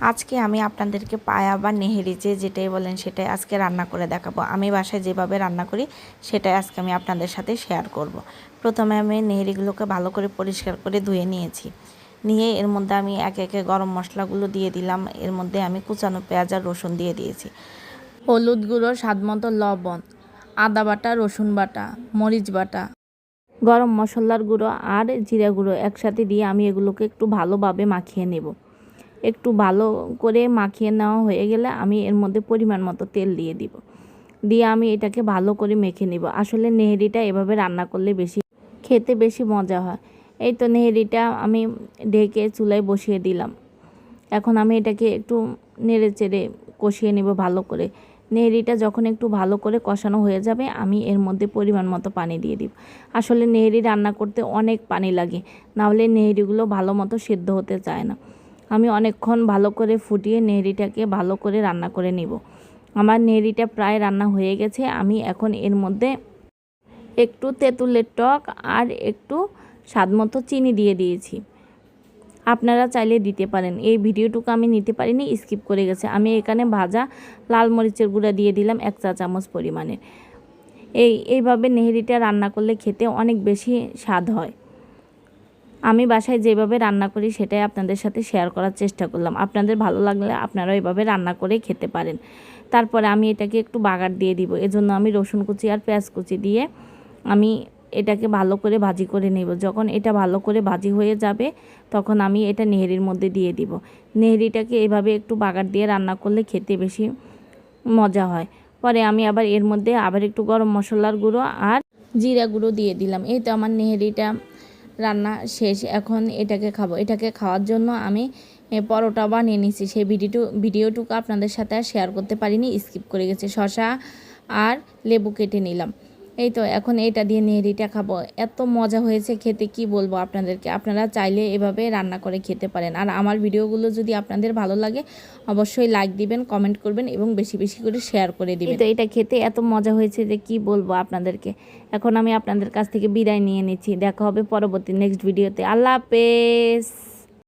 আজকে আমি আপনাদেরকে পায়া বা নেহেরি যে যেটাই বলেন সেটাই আজকে রান্না করে দেখাবো। আমি বাসায় যেভাবে রান্না করি সেটাই আজকে আমি আপনাদের সাথে শেয়ার করব। প্রথমে আমি নেহেরিগুলোকে ভালো করে পরিষ্কার করে ধুয়ে নিয়েছি। নিয়ে এর মধ্যে আমি একে একে গরম মশলাগুলো দিয়ে দিলাম। এর মধ্যে আমি কুচানো পেঁয়াজ আর রসুন দিয়ে দিয়েছি। হলুদ গুঁড়ো, স্বাদ মতো লবণ, আদা বাটা, রসুন বাটা, মরিচ বাটা, গরম মশলার গুঁড়ো আর জিরা গুঁড়ো একসাথে দিয়ে আমি এগুলোকে একটু ভালোভাবে মাখিয়ে নেব। একটু ভালো করে মাখিয়ে নেওয়া হয়ে গেলে আমি এর মধ্যে পরিমাণ মতো তেল দিয়ে দিব। দিয়ে আমি এটাকে ভালো করে মেখে নিব। আসলে নেহেরিটা এভাবে রান্না করলে বেশি খেতে বেশি মজা হয়। এই তো নেহেরিটা আমি ঢেকে চুলায় বসিয়ে দিলাম। এখন আমি এটাকে একটু নেড়ে চেড়ে কষিয়ে নেব ভালো করে। নেহেরিটা যখন একটু ভালো করে কষানো হয়ে যাবে, আমি এর মধ্যে পরিমাণ মতো পানি দিয়ে দিব। আসলে নেহেরি রান্না করতে অনেক পানি লাগে, নাহলে নেহেরিগুলো ভালো মতো সেদ্ধ হতে চায় না। আমি অনেকক্ষণ ভালো করে ফুটিয়ে নেহরিটাকে ভালো করে রান্না করে নিব। আমার নেহেরিটা প্রায় রান্না হয়ে গেছে। আমি এখন এর মধ্যে একটু তেঁতুলের টক আর একটু স্বাদমতো চিনি দিয়ে দিয়েছি। আপনারা চাইলে দিতে পারেন। এই ভিডিওটুকু আমি নিতে পারিনি, স্কিপ করে গেছে। আমি এখানে ভাজা লাল মরিচের গুঁড়া দিয়ে দিলাম এক চা চামচ পরিমাণে। এই, এইভাবে নেহেরিটা রান্না করলে খেতে অনেক বেশি স্বাদ হয়। আমি বাসায় যেভাবে রান্না করি সেটাই আপনাদের সাথে শেয়ার করার চেষ্টা করলাম। আপনাদের ভালো লাগলে আপনারা এভাবে রান্না করে খেতে পারেন। তারপরে আমি এটাকে একটু বাগার দিয়ে দিব। এজন্য আমি রসুন কুচি আর পেঁয়াজ কুচি দিয়ে আমি এটাকে ভালো করে ভাজি করে নেব। যখন এটা ভালো করে ভাজি হয়ে যাবে, তখন আমি এটা নেহেরির মধ্যে দিয়ে দিব। নেহেরিটাকে এভাবে একটু বাগার দিয়ে রান্না করলে খেতে বেশি মজা হয়। পরে আমি আবার এর মধ্যে আবার একটু গরম মশলার গুঁড়ো আর জিরা গুঁড়ো দিয়ে দিলাম। এই তো আমার নেহেরিটা রান্না শেষ, এখন এটাকে খাব। এটাকে খাওয়ার জন্য আমি পরোটা বানিয়ে নিয়েছি। সেই ভিডিওটু ভিডিওটুকু আপনাদের সাথে আর শেয়ার করতে পারিনি স্কিপ করে গেছে। শশা আর লেবু কেটে নিলাম। এই তো এখন এটা দিয়ে নেহরিটা খাব। এত মজা হয়েছে খেতে কি বলব আপনাদেরকে? আপনারা চাইলে এভাবে রান্না করে খেতে পারেন। আর আমার ভিডিওগুলো যদি আপনাদের ভালো লাগে অবশ্যই লাইক দিবেন কমেন্ট করবেন এবং বেশি বেশি করে শেয়ার করে দিবেন তো এটা খেতে এত মজা হয়েছে যে কি বলব আপনাদেরকে? এখন আমি আপনাদের কাছ থেকে বিদায় নিয়ে নিচ্ছি। দেখা হবে পরবর্তী নেক্সট ভিডিওতে আল্লাহ হাফেজ!